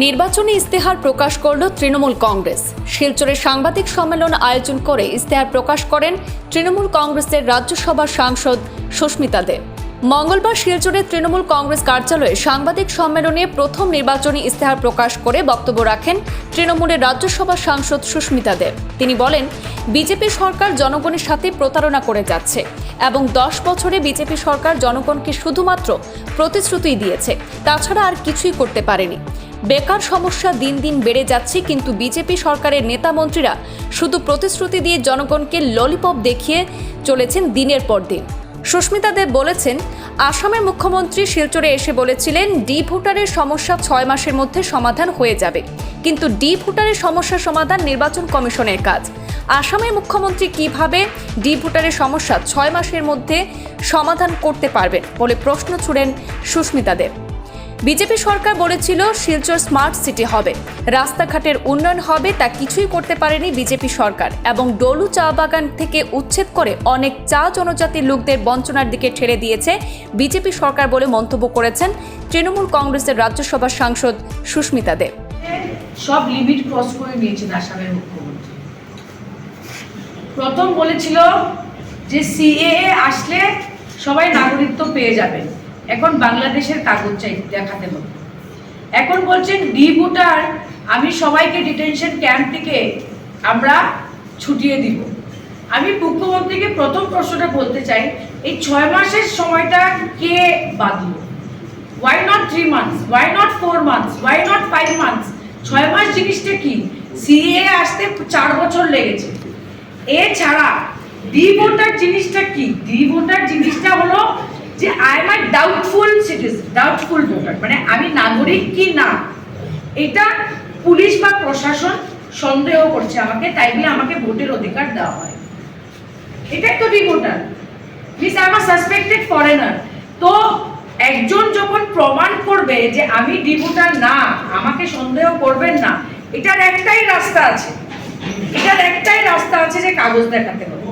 নির্বাচনী ইস্তেহার প্রকাশ করল তৃণমূল কংগ্রেস। শিলচরে সাংবাদিক সম্মেলন আয়োজন করে ইস্তেহার প্রকাশ করেন তৃণমূল কংগ্রেসের রাজ্যসভার সাংসদ সুস্মিতা দেব মঙ্গলবার শিলচরে তৃণমূল কংগ্রেস কার্যালয়ে সাংবাদিক সম্মেলনে প্রথম নির্বাচনী ইস্তেহার প্রকাশ করে বক্তব্য রাখেন তৃণমূলের রাজ্যসভার সাংসদ সুস্মিতা দেব তিনি বলেন, বিজেপি সরকার জনগণের সাথে প্রতারণা করে যাচ্ছে এবং দশ বছরে বিজেপি সরকার জনগণকে শুধুমাত্র প্রতিশ্রুতিই দিয়েছে। তাছাড়া আর কিছুই করতে পারেনি। বেকার সমস্যা দিন দিন বেড়ে যাচ্ছে, কিন্তু বিজেপি সরকারের নেতা মন্ত্রীরা শুধু প্রতিশ্রুতি দিয়ে জনগণকে ললিপপ দেখিয়ে চলেছেন দিনের পর দিন। সুস্মিতা দেব বলেছেন, আসামের মুখ্যমন্ত্রী শিলচরে এসে বলেছিলেন, ডি ভোটারের সমস্যা ছয় মাসের মধ্যে সমাধান হয়ে যাবে। কিন্তু ডি ভোটারের সমস্যা সমাধান নির্বাচন কমিশনের কাজ। আসামের মুখ্যমন্ত্রী কীভাবে ডি ভোটারের সমস্যা ছয় মাসের মধ্যে সমাধান করতে পারবেন বলে প্রশ্ন ছুড়েন সুস্মিতা দেব। বিজেপি সরকার বলেছিল, শিলচর স্মার্ট সিটি হবে। রাস্তাঘাটের উন্নয়ন হবে তা কিছুই করতে পারেনি বিজেপি সরকার এবং ডলু চা বাগান থেকে উচ্ছেদ করে অনেক চা জনজাতির লোকদের বঞ্চনার দিকে ঠেলে দিয়েছে বিজেপি সরকার বলে মন্তব্য করেছেন তৃণমূল কংগ্রেসের রাজ্যসভার সাংসদ সুস্মিতা দেব সব লিমিট ক্রস করে নিয়েছেন আসামের মুখ্যমন্ত্রী। প্রথম বলেছিল যে সিএএ আসলে সবাই নাগরিকত্ব পেয়ে যাবেন। এখন বাংলাদেশের কাগজ চাই, দেখাতে হবে। এখন বলছেন, ডি ভোটার, আমি সবাইকে ডিটেনশন ক্যাম্প থেকে আমরা ছুটিয়ে দিব। আমি মুখ্যমন্ত্রীকে প্রথম প্রশ্নটা বলতে চাই, এই ছয় মাসের সময়টা কে বাঁধলো why not three months why not four months why not five months ছয় মাস জিনিসটা কি? সিএ আসতে চার বছর লেগেছে। এছাড়া, ডি ভোটার জিনিসটা কি? ডি ভোটার জিনিসটা হলো যে I am a doubtful citizen doubtful voter মানে আমি নাগরিক কি না? এটা পুলিশ বা প্রশাসন সন্দেহ করছে আমাকে, তাই বলে আমাকে ভোটের অধিকার দেওয়া হয়। এটাই তো D voter please I am a suspected foreigner তো একজন যখন প্রমাণ করবে যে আমি ডি ভোটার না, আমাকে সন্দেহ করবেন না, এটার একটাই রাস্তা আছে। এটার একটাই রাস্তা আছে যে কাগজ দেখাতে হবে।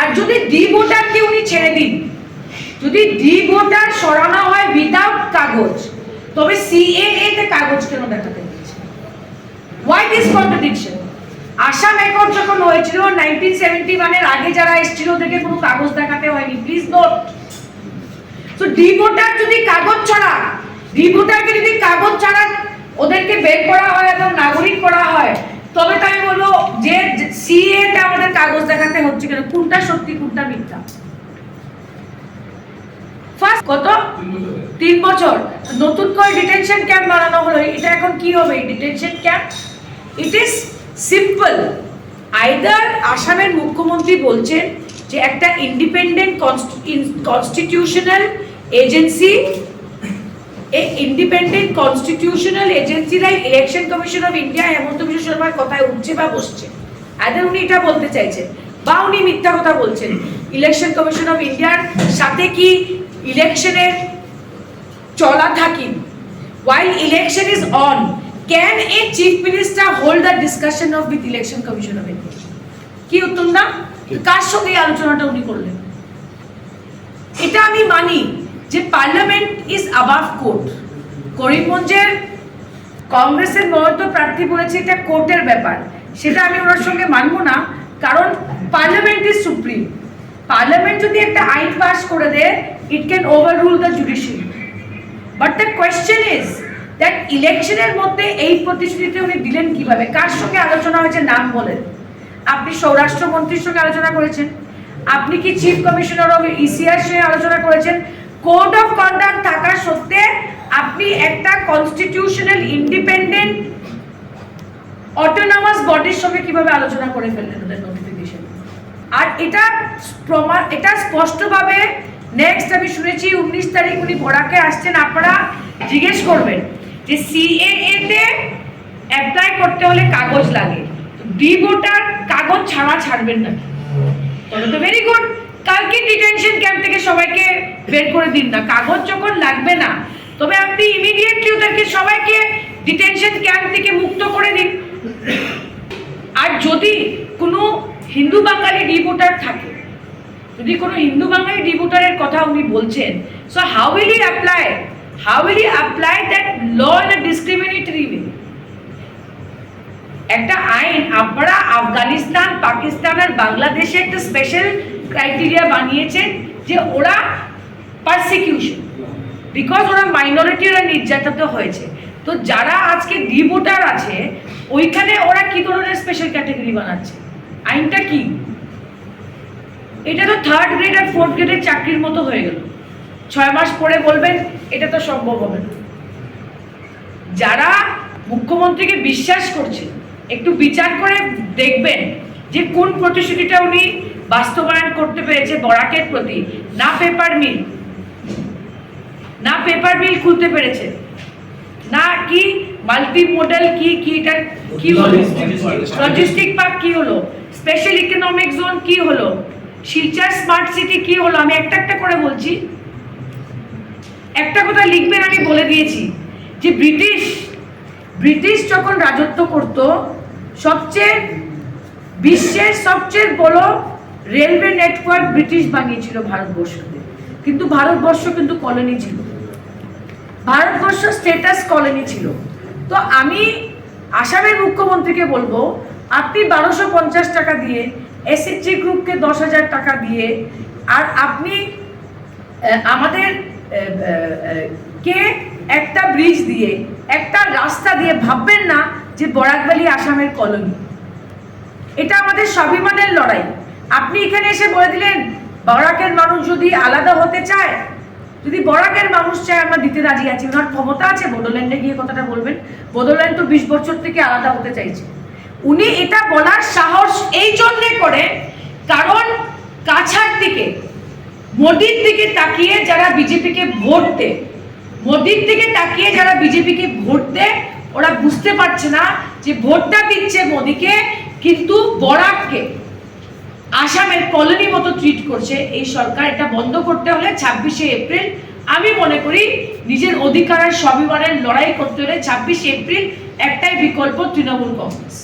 আর যদি ডি ভোটারকে উনি ছেড়ে দিন যদি ডি ভোটার সরানো হয় উইদাউট কাগজ, তবে সিএএ তে কাগজ কেন দেখাতে হচ্ছে why this contradiction Assam accord যখন হয়েছিল নাইনটিন সেভেন্টি ওয়ানের আগে যারা এসেছিল ওদেরকে কোনো কাগজ দেখাতে হয়নি প্লিজ নোট তো ডি ভোটার যদি কাগজ ছাড়া ডি ভোটারকে যদি কাগজ ছাড়া ওদেরকে বের করা হয় এবং নাগরিক করা হয়, তবে তো আমি বলব যে সিএ তে আমাদের কাগজ দেখাতে হচ্ছে কেন? কোনটা সত্যি, কোনটা মিথ্যা? ফার্স্ট কত? তিন বছর। নতুন করে ডিটেনশন ক্যাম্প বানানো হলো। এটা এখন কি হবে? Detention camp it is simple either আসামের মুখ্যমন্ত্রী বলছেন যে একটা ইন্ডিপেন্ডেন্ট কনস্টিটিউশনাল এজেন্সি এই independent constitutional agency like election commission of India Himanta Biswa শর্মার কথায় উঠছে বা বসছে। আইদার উনি এটা বলতে চাইছেন বা উনি মিথ্যা কথা বলছেন। ইলেকশন কমিশন অফ ইন্ডিয়ার সাথে কি ইলেকশনের চলা থাকি। While election is on can a chief minister hold a discussion of with election commission of india? কি উত্তম না কার সঙ্গে এই আলোচনাটা উনি করলেন? এটা আমি মানি যে পার্লামেন্ট ইজ অ্যাবাভ কোর্ট করিমগঞ্জের কংগ্রেসের মনোনীত প্রার্থী বলেছে এটা কোর্টের ব্যাপার। সেটা আমি ওনার সঙ্গে মানবো না কারণ পার্লামেন্ট ইজ সুপ্রিম পার্লামেন্ট যদি একটা আইন পাস করে দেয় can overrule the judiciary but the question is that ইলেকশনের মধ্যে এই প্রতিশ্রুতিটা উনি দিলেন কীভাবে? কার সঙ্গে আলোচনা হয়েছে? নাম বলেন। আপনি স্বরাষ্ট্রমন্ত্রীর সঙ্গে আলোচনা করেছেন। আপনি কি চিফ কমিশনার অফ ইসিআর সঙ্গে আলোচনা করেছেন? কোড অফ কন্ডাক্ট থাকা সত্ত্বে আপনি একটা কনস্টিটিউশনাল ইন্ডিপেন্ডেন্ট অটোনমাস বডির সঙ্গে কীভাবে আলোচনা করে ফেললেন ওদের নোটিফিকেশন আর এটা প্রমাণ এটা স্পষ্টভাবে নেক্সট আমি শুনেছি উনিশ তারিখ উনি বরাকে আসছেন, আপনারা জিজ্ঞেস করবেন যে সিএএ তে অ্যাপ্লাই করতে হলে কাগজ লাগে। ডি ভোটার কাগজ ছাড়া ছাড়বেন না। তবে তো ভেরি গুড কালকে ডিটেনশন ক্যাম্প থেকে সবাইকে বের করে দিন না। কাগজ যখন লাগবে না, তবে আপনি ইমিডিয়েটলি ওদেরকে সবাইকে ডিটেনশন ক্যাম্প থেকে মুক্ত করে দিন। আর যদি কোনো হিন্দু বাঙালি ডি ভোটার থাকে যদি কোনো হিন্দু বাঙালি ডি ভোটারের কথা উনি বলছেন so how will he apply how will you apply that law in a discriminatory way? একটা আইন আপনারা আফগানিস্তান, পাকিস্তান আর বাংলাদেশে একটা স্পেশাল ক্রাইটেরিয়া বানিয়েছেন যে ওরা পারসিকিউশন বিকজ ওরা মাইনরিটি ওরা নির্যাতিত হয়েছে। তো যারা আজকে ডি ভোটার আছে, ওইখানে ওরা কি ধরনের স্পেশাল ক্যাটাগরি বানাচ্ছে? আইনটা কি? এটা তো থার্ড গ্রেড আর ফোর্থ গ্রেডের চাকরির মতো হয়ে গেল। ছয় মাস পরে বলবেন এটা তো সম্ভব হবে না। যারা মুখ্যমন্ত্রীকে বিশ্বাস করছে একটু বিচার করে দেখবেন যে কোন প্রতিশ্রুতিটা উনি বাস্তবায়ন করতে পেরেছে বরাকের প্রতি। না পেপার মিল না পেপার মিল খুলতে পেরেছে। না কি মাল্টি মডেল কি কি এটা কি হলো? লজিস্টিক পার্ক কি হলো? স্পেশাল ইকোনমিক জোন কি হলো? শিলচর স্মার্ট সিটি কি হলো? আমি একটা একটা করে বলছি। একটা কথা লিখবেন, আমি বলে দিয়েছি যে ব্রিটিশ ব্রিটিশ যখন রাজত্ব করত, সবচেয়ে বিশ্বের সবচেয়ে বড় রেলওয়ে নেটওয়ার্ক ব্রিটিশ বানিয়েছিল ভারতবর্ষকে। কিন্তু ভারতবর্ষ কিন্তু কলোনি ছিল। ভারতবর্ষ স্টেটাস কলোনি ছিল। তো আমি আসামের মুখ্যমন্ত্রীকে বলব, আপনি বারোশো পঞ্চাশ টাকা দিয়ে এসএসজি গ্রুপকে দশ হাজার টাকা দিয়ে। আর আপনি আমাদের কে একটা ব্রিজ দিয়ে, একটা রাস্তা দিয়ে ভাববেন না যে বরাকবালি আসামের কলোনি এটা আমাদের স্বাভিমানের লড়াই। আপনি এখানে এসে বলে দিলেন, বরাকের মানুষ যদি আলাদা হতে চায়, যদি বরাকের মানুষ চায়, আমরা দিতে রাজি আছি। ওনার ক্ষমতা আছে বোডোল্যান্ডে গিয়ে কথাটা বলবেন। বোডোল্যান্ড তো বিশ বছর থেকে আলাদা হতে চাইছে। উনি এটা বলার সাহস এই জন্যে করে কারণ কাছার দিকে, মোদির দিকে তাকিয়ে যারা বিজেপিকে ভোট দেয় মোদির দিকে তাকিয়ে যারা বিজেপিকে ভোট দেয় ওরা বুঝতে পারছে না যে ভোটটা দিচ্ছে মোদিকে, কিন্তু বরাককে আসামের কলোনি মতো ট্রিট করছে। এই সরকার এটা বন্ধ করতে হলে ছাব্বিশে এপ্রিল, আমি মনে করি নিজের অধিকার আর স্বাভিমানের লড়াই করতে হলে ছাব্বিশে এপ্রিল একটাই বিকল্প তৃণমূল কংগ্রেস।